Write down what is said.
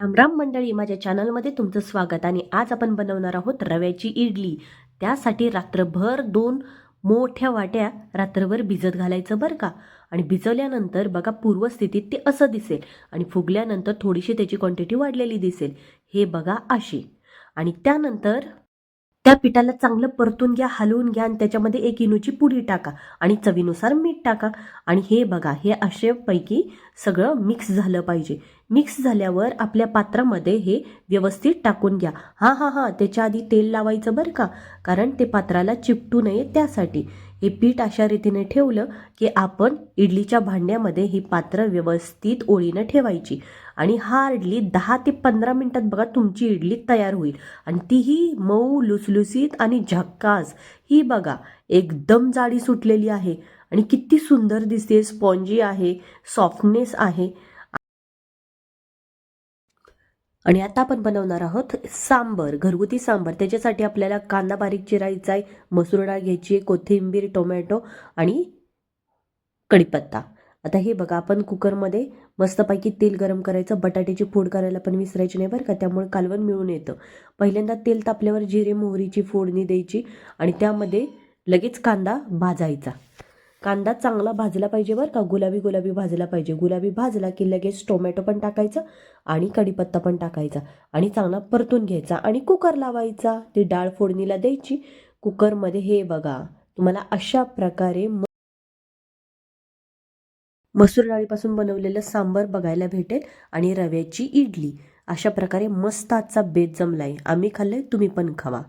रामराम मंडळी माझ्या चॅनलमध्ये तुमचं स्वागत. आणि आज आपण बनवणार आहोत रव्याची इडली. त्यासाठी रात्रभर दोन मोठ्या वाट्या रात्रभर भिजत घालायचं बरं का? आणि भिजवल्यानंतर बघा पूर्वस्थितीत ते असं दिसेल. आणि फुगल्यानंतर थोडीशी त्याची क्वांटिटी वाढलेली दिसेल. हे बघा अशी आणि त्यानंतर त्या पिठाला चांगलं परतून घ्या हलवून घ्या. आणि त्याच्यामध्ये एक इनूची पुडी टाका. आणि चवीनुसार मीठ टाका. आणि हे बघा हे अशापैकी सगळं मिक्स झालं पाहिजे. मिक्स झाल्यावर आपल्या पात्रामध्ये हे व्यवस्थित टाकून घ्या. हां हां हां त्याच्या आधी तेल लावायचं बरं का? कारण ते पात्राला चिपटू नये त्यासाठी. हे पीठ अशा रीतीने ठेवलं की आपण इडलीच्या भांड्यामध्ये ही पात्र व्यवस्थित ओळीनं ठेवायची. आणि हार्डली दहा ते पंधरा मिनिटात बघा तुमची इडली तयार होईल. आणि तीही मऊ लुसलुसीत आणि झक्कास. ही बघा एकदम जाडी सुटलेली आहे. आणि किती सुंदर दिसते स्पॉन्जी आहे सॉफ्टनेस आहे. आणि आता आपण बनवणार आहोत सांबर घरगुती सांबर. त्याच्यासाठी आपल्याला कांदा बारीक चिरायचा आहे मसूर डाळ घ्यायची आहे कोथिंबीर टोमॅटो आणि कढीपत्ता. आता हे बघा आपण कुकरमध्ये मस्तपैकी तेल गरम करायचं बटाट्याची फोड करायला पण विसरायची नाही बरं का त्यामुळे कालवण मिळून येतं. पहिल्यांदा तेल तापल्यावर जिरे मोहरीची फोडणी द्यायची आणि त्यामध्ये लगेच कांदा भाजायचा. कांदा चांगला भाजला पाहिजे बरं का? गुलाबी गुलाबी भाजला पाहिजे. गुलाबी भाजला की लगेच टोमॅटो पण टाकायचं आणि कढीपत्ता पण टाकायचा आणि चांगला परतून घ्यायचा आणि कुकर लावायचा. ती डाळ फोडणीला द्यायची. कुकरमध्ये हे बघा तुम्हाला अशा प्रकारे मसूर डाळीपासून बनवलेलं सांबर बघायला भेटेल आणि रव्याची इडली. अशा प्रकारे मस्त आजचा बेत जमलाय. आम्ही खाल्लंय तुम्ही पण खावा.